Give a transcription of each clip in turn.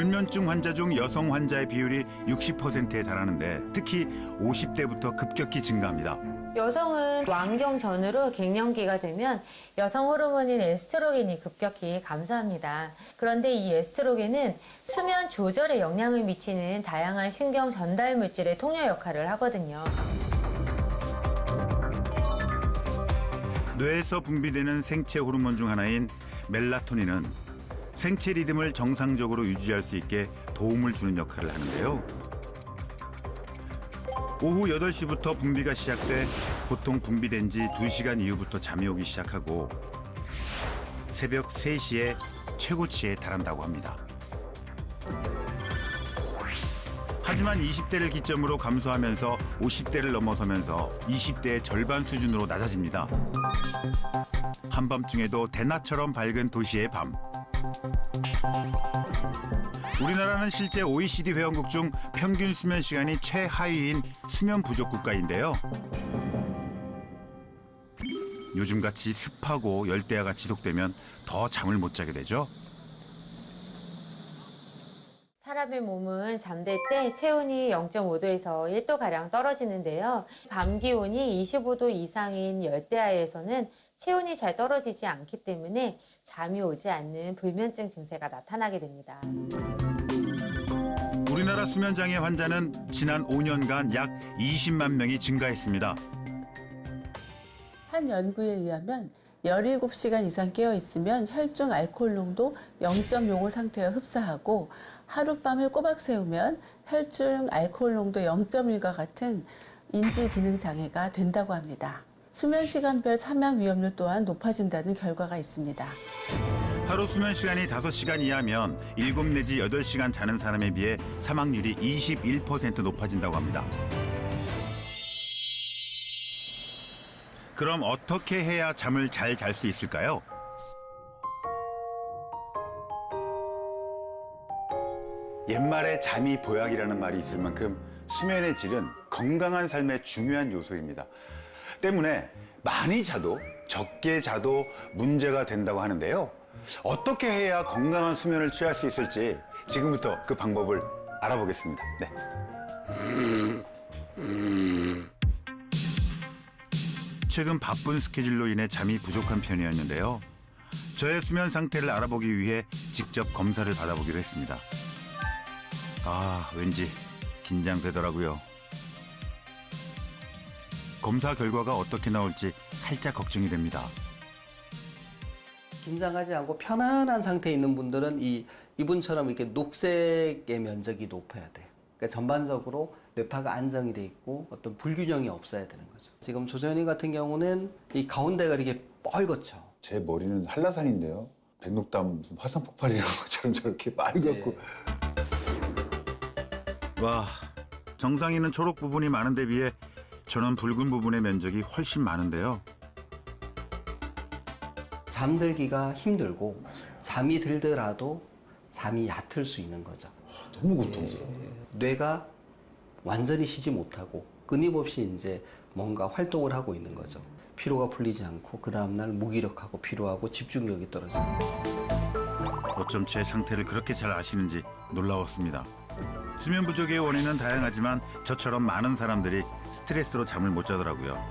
불면증 환자 중 여성 환자의 비율이 60%에 달하는데 특히 50대부터 급격히 증가합니다. 여성은 완경 전후로 갱년기가 되면 여성 호르몬인 에스트로겐이 급격히 감소합니다. 그런데 이 에스트로겐은 수면 조절에 영향을 미치는 다양한 신경 전달 물질의 통로 역할을 하거든요. 뇌에서 분비되는 생체 호르몬 중 하나인 멜라토닌은 생체 리듬을 정상적으로 유지할 수 있게 도움을 주는 역할을 하는데요. 오후 8시부터 분비가 시작돼 보통 분비된 지 2시간 이후부터 잠이 오기 시작하고 새벽 3시에 최고치에 달한다고 합니다. 하지만 20대를 기점으로 감소하면서 50대를 넘어서면서 20대의 절반 수준으로 낮아집니다. 한밤중에도 대낮처럼 밝은 도시의 밤. 우리나라는 실제 OECD 회원국 중 평균 수면 시간이 최하위인 수면 부족 국가인데요. 요즘같이 습하고 열대야가 지속되면 더 잠을 못 자게 되죠. 사람의 몸은 잠들 때 체온이 0.5도에서 1도 가량 떨어지는데요. 밤 기온이 25도 이상인 열대야에서는 체온이 잘 떨어지지 않기 때문에 잠이 오지 않는 불면증 증세가 나타나게 됩니다. 우리나라 수면장애 환자는 지난 5년간 약 20만 명이 증가했습니다. 한 연구에 의하면 17시간 이상 깨어 있으면 혈중 알코올 농도 0.05 상태에 흡사하고 하룻밤을 꼬박 세우면 혈중 알코올 농도 0.1과 같은 인지 기능 장애가 된다고 합니다. 수면 시간별 사망 위험률 또한 높아진다는 결과가 있습니다. 하루 수면 시간이 5시간 이하면 7 내지 8시간 자는 사람에 비해 사망률이 21% 높아진다고 합니다. 그럼 어떻게 해야 잠을 잘 잘 수 있을까요? 옛말에 잠이 보약이라는 말이 있을 만큼 수면의 질은 건강한 삶의 중요한 요소입니다. 때문에 많이 자도 적게 자도 문제가 된다고 하는데요. 어떻게 해야 건강한 수면을 취할 수 있을지 지금부터 그 방법을 알아보겠습니다. 네. 최근 바쁜 스케줄로 인해 잠이 부족한 편이었는데요. 저의 수면 상태를 알아보기 위해 직접 검사를 받아보기로 했습니다. 아, 왠지 긴장되더라고요. 검사 결과가 어떻게 나올지 살짝 걱정이 됩니다. 긴장하지 않고 편안한 상태에 있는 분들은 이 이분처럼 이렇게 녹색의 면적이 높아야 돼요. 그러니까 전반적으로 뇌파가 안정이 돼 있고 어떤 불균형이 없어야 되는 거죠. 지금 조전이 같은 경우는 이 가운데가 이렇게 뻘겋죠. 제 머리는 한라산인데요. 백록담 무슨 화산 폭발이라는 것처럼 저렇게 빨갛고 와, 정상인은 초록 부분이 많은데 비해 저는 붉은 부분의 면적이 훨씬 많은데요. 잠들기가 힘들고 잠이 들더라도 잠이 얕을 수 있는 거죠. 너무 고통스러워. 뇌가 완전히 쉬지 못하고 끊임없이 이제 뭔가 활동을 하고 있는 거죠. 피로가 풀리지 않고 그 다음날 무기력하고 피로하고 집중력이 떨어지고 어쩜 제 상태를 그렇게 잘 아시는지 놀라웠습니다. 수면 부족의 원인은 다양하지만 저처럼 많은 사람들이 스트레스로 잠을 못 자더라고요.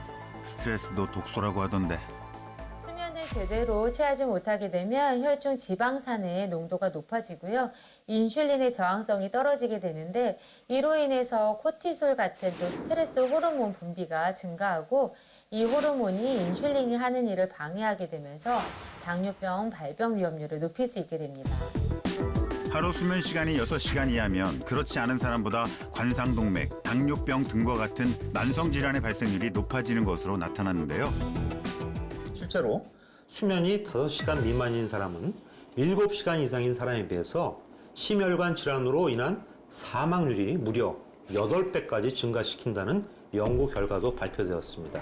스트레스도 독소라고 하던데 수면을 제대로 취하지 못하게 되면 혈중 지방산의 농도가 높아지고요. 인슐린의 저항성이 떨어지게 되는데 이로 인해서 코티솔 같은 또 스트레스 호르몬 분비가 증가하고 이 호르몬이 인슐린이 하는 일을 방해하게 되면서 당뇨병 발병 위험률을 높일 수 있게 됩니다. 하루 수면 시간이 6시간 이하면 그렇지 않은 사람보다 관상동맥, 당뇨병 등과 같은 만성 질환의 발생률이 높아지는 것으로 나타났는데요. 실제로 수면이 5시간 미만인 사람은 7시간 이상인 사람에 비해서 심혈관 질환으로 인한 사망률이 무려 8배까지 증가시킨다는 연구 결과도 발표되었습니다.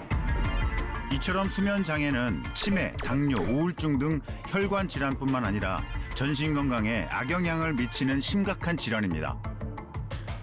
이처럼 수면 장애는 치매, 당뇨, 우울증 등 혈관 질환뿐만 아니라 전신 건강에 악영향을 미치는 심각한 질환입니다.